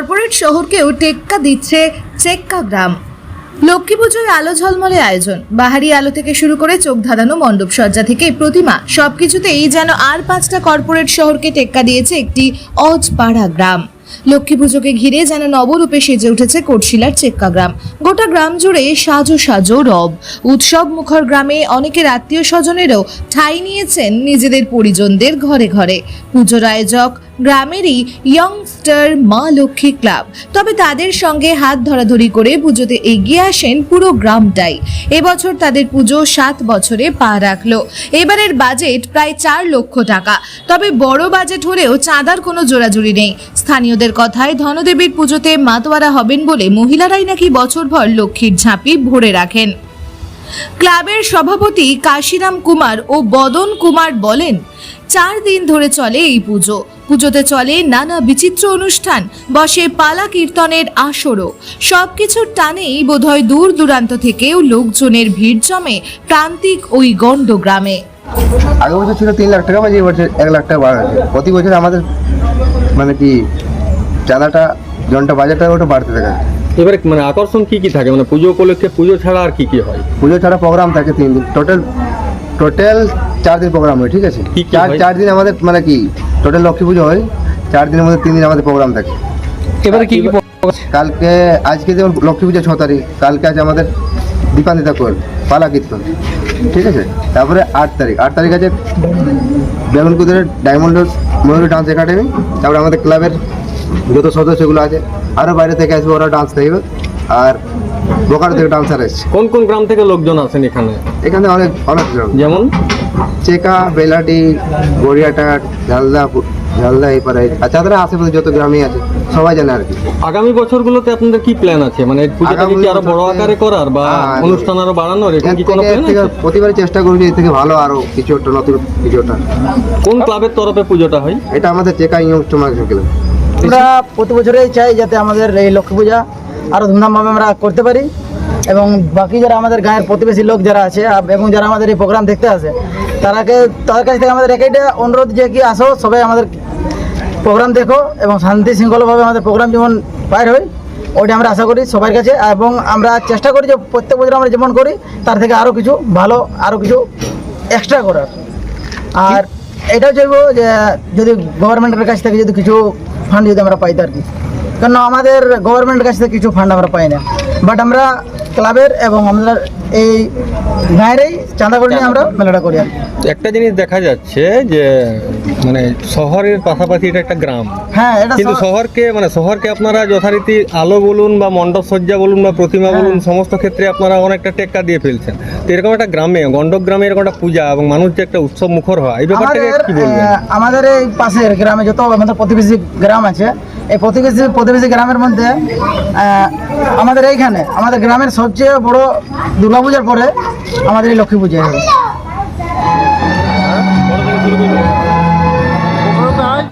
Corporate শহরকেও টেক্কা দিচ্ছে চেক্কা গ্রাম। লক্ষ্মী পুজোয় আলো ঝলমলে আয়োজন। বাহারি আলো থেকে শুরু করে চোখ ধাঁধানো মণ্ডপ সজ্জা থেকে প্রতিমা, সবকিছুতেই যেন আর পাঁচটা কর্পোরেট শহরকে টেক্কা দিয়েছে একটি অজপাড়া গ্রাম। লক্ষ্মী পুজোকে ঘিরে যেন নবরূপে সেজে উঠেছে কোটশিলার চেক্কা গ্রাম। গোটা গ্রাম জুড়ে সাজো সাজো রব। উৎসব মুখর গ্রামে অনেকের আত্মীয় স্বজনেরও ঠাঁই নিয়েছেন নিজেদের পরিজনদের ঘরে ঘরে। পুজোর আয়োজক গ্রামেরই ইয়ংস্টার মা লক্ষ্মী ক্লাব তবে তাদের সঙ্গে হাত ধরাধরি করে পুজোতে এগিয়ে আসেন পুরো গ্রামটাই। এবছর তাদের পুজো সাত বছরে পা রাখল। এবারের বাজেট প্রায় চার লক্ষ টাকা। তবে বড় বাজেট হলেও চাঁদার কোনো জোরাজুরি নেই। স্থানীয়দের কথায় ধনদেবীর পুজোতে মাতোয়ারা হবেন বলে মহিলারাই নাকি বছরভর লক্ষ্মীর ঝাঁপি ভরে রাখেন। ক্লাবের সভাপতি কাশিরাম কুমার ও বদন কুমার বলেন, চার দিন ধরে চলে এই পুজো। পুজোতে চলে নানা বিচিত্র অনুষ্ঠান বসে পালা কীর্তনের আসরও। সবকিছুর টানেই বোধহয় দূর দূরান্ত থেকেও লোকজনের ভিড় জমে প্রান্তিক ওই গণ্ড গ্রামে আগের বছর ছিল তিন লাখ টাকা বা এই বছর এক লাখ টাকা বাড়া হয়েছে প্রতি বছর আমাদের মানে কি চাঁদাটা জনটা বাজারটা ওটা বাড়তে থাকে। এবারে মানে আকর্ষণ কি কি থাকে? মানে পুজো উপলক্ষে পুজো ছাড়া আর কি কি হয়? পুজো ছাড়া প্রোগ্রাম থাকে তিন দিন। টোটাল টোটাল চার দিন প্রোগ্রাম হয় ঠিক আছে? চার চার দিন আমাদের মানে কি টোটাল লক্ষ্মী পুজো হয় চার দিনের মধ্যে তিন দিন আমাদের প্রোগ্রাম থাকে। এবারে কি কি কালকে আজকে যেমন লক্ষ্মী পুজো ছ তারিখ কালকে আছে আমাদের দীপান্বিতা কোর পালা কীর্তন ঠিক আছে? তারপরে আট তারিখ আট তারিখ আছে বেগুনকুদের ডায়মন্ড ময়ূর ডান্স একাডেমি তারপরে আমাদের ক্লাবের যত সদস্যগুলো আছে আরও বাইরে থেকে আসবে ওরা ডান্স দেখবে আর বোকারো থেকে ডান্সার এসছে। কোন কোন গ্রাম থেকে লোকজন আসেন এখানে? এখানে অনেক অনেক গ্রাম। যেমন? চেকা বেলাটি গড়িয়াটাট ঝালদা ঝালদা এই পারে আর যাদের আশেপাশে যত গ্রামই আছে সবাই জানে আর কি। আগামী বছরগুলোতে আপনাদের কি প্ল্যান আছে? মানে এই পুজোটাকে কি আরও বড় আকারে করার বা হ্যাঁ, অনুষ্ঠান আরও বাড়ানোর? এরকম কি কোনো প্ল্যান আছে? প্রতিবারই চেষ্টা করছি এর থেকে ভালো আরও কিছু একটা নতুন কিছু একটা। কোন ক্লাবের তরফে পুজোটা হয়? এটা আমাদের চেকা ইয়ং স্টোমার ক্লাব। আমরা প্রতি বছরেই চাই যাতে আমাদের এই লক্ষ্মী পূজা আরও ধুমধামভাবে আমরা করতে পারি। এবং বাকি যারা আমাদের গায়ের প্রতিবেশী লোক যারা আছে এবং যারা আমাদের এই প্রোগ্রাম দেখতে আসে তারাকে তাদের কাছ থেকে আমাদের একইটা অনুরোধ যে কি আসো সবাই আমাদের প্রোগ্রাম দেখো এবং শান্তি শৃঙ্খলাভাবে আমাদের প্রোগ্রাম যেমন বাইর হয় ওইটা আমরা আশা করি সবার কাছে। এবং আমরা চেষ্টা করি যে প্রত্যেক বছর আমরা যেমন করি তার থেকে আরও কিছু ভালো আরও কিছু এক্সট্রা করার। আর এটাও চাইব যে যদি গভর্নমেন্টের কাছ থেকে যদি কিছু ফান্ড যদি আমরা পাইতো আর কি? কারণ আমাদের গভর্নমেন্টের কাছ থেকে কিছু ফান্ড আমরা পাই না। বাট আমরা ক্লাবের এবং আমরা এই গাঁয়েরই চাঁদা করে নিয়ে আমরা মেলাটা করি একটা জিনিস দেখা যাচ্ছে যে মানে শহরের পাশাপাশি এটা একটা গ্রাম। হ্যাঁ এটা কিন্তু শহরকে মানে শহরকে আপনারা যথারীতি আলো বলুন বা মণ্ডপ সজ্জা বলুন বা প্রতিমা হ্যাঁ। বলুন সমস্ত ক্ষেত্রে আপনারা অনেকটা টেক্কা দিয়ে ফেলছেন। তো এরকম একটা গ্রামে গন্ডক গ্রামে এরকম একটা পূজা এবং মানুষ যে একটা উৎসব মুখর হয় এই ব্যাপারটাকে কি বলবেন? আমাদের এই পাশের গ্রামে যত আমাদের প্রতিবেশী গ্রাম আছে এই প্রতিবেশী প্রতিবেশী গ্রামের মধ্যে আমাদের এইখানে, আমাদের গ্রামের সবচেয়ে বড় দুর্গাপূজার পরে আমাদের এই লক্ষ্মী পূজা হবে।